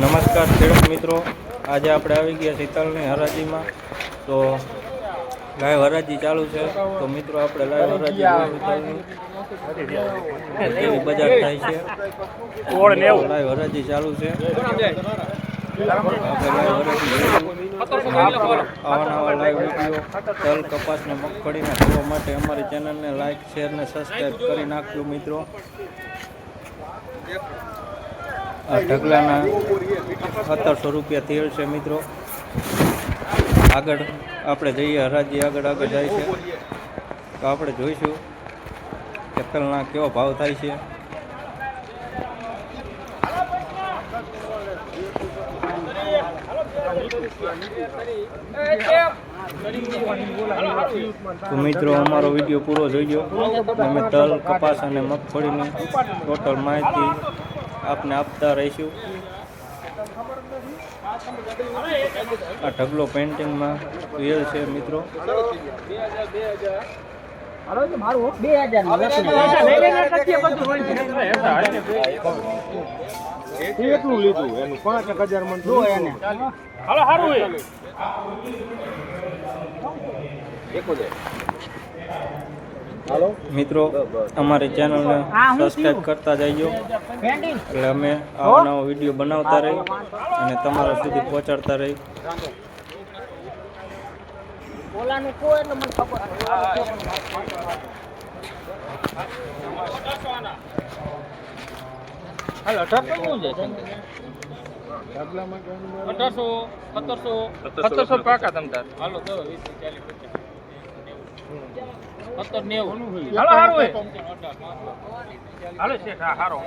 નમસ્કાર ખેડૂત મિત્રો. આજે આપણે આવી ગયા શીતલની હરાજીમાં. તો લાઈવ હરાજી ચાલુ છે. તો મિત્રો આપણે લાઈવ હરાજી બજાર થાય છે. લાઈવ હરાજી ચાલુ છે. આપણે લાઈવ વીડિયો તલ કપાસને મગફળીના જોવા માટે અમારી ચેનલને લાઈક શેર ને સબસ્ક્રાઈબ કરી નાખજો મિત્રો. ઢગલાના સત્તરસો રૂપિયા તેલ છે મિત્રો. આગળ આપણે જઈએ, હરાજી આગળ આગળ જાય છે. તો આપણે જોઈશું કે તલના કેવો ભાવ થાય છે. તો મિત્રો, અમારો વીડિયો પૂરો જોઈજો અમે તલ, કપાસ અને મગફળીની ટોટલ માહિતી આપને આપતા રહીશું. આ ઢગલો પેન્ટિંગમાં રિયલ છે મિત્રો. એટલું લીધું એનું મિત્રો અમારી ચેનલને સબસ્ક્રાઈબ કરતા જઈજો એટલે અમે આવો નવો વીડિયો બનાવતા રહી અને તમારા સુધી પહોંચાડતા રહી. ઓલાનું કોઈ એટલે મને ખબર અઢારસો શું છે? અઢારસો સત્તરસો? સત્તરસો પાકા તમતાર. હાલો ચાલીસ સત્તર નેવું હાલો હારું હે હાલો શેઠ હા હારો.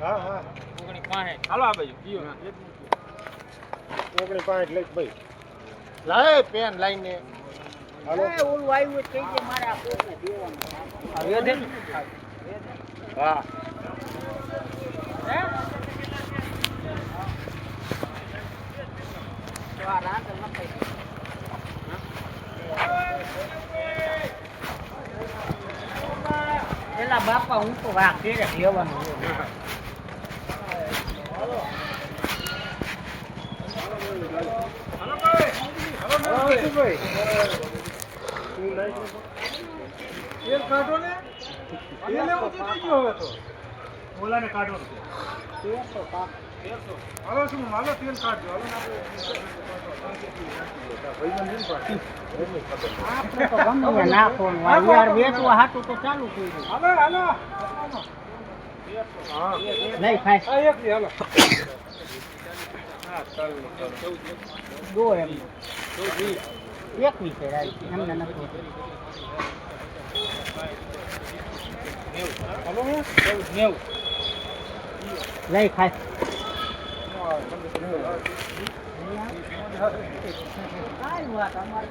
હા હા ઓગણી પાંચ હાલો આ બાજુ ઓગણી પાંચ લઈ ભાઈ. લાય પેન લાઈને. ઓલું આવ્યું કઈ છે મારે દેવાનું. હા? પેલા બાપા હું તો વાઘ ઘેરે લેવાનું કાઢો ને. કાઢો હાલો શું હાલો. તેલ કાઢજો હાલો યાર વેચવા હાટું તો ચાલુ કર્યું હાલો હાલો નહીં ખાય હાલો દો એમ એકવીસ એમને નથી નેવું લઈ ખાય કાંઈ વાત અમારે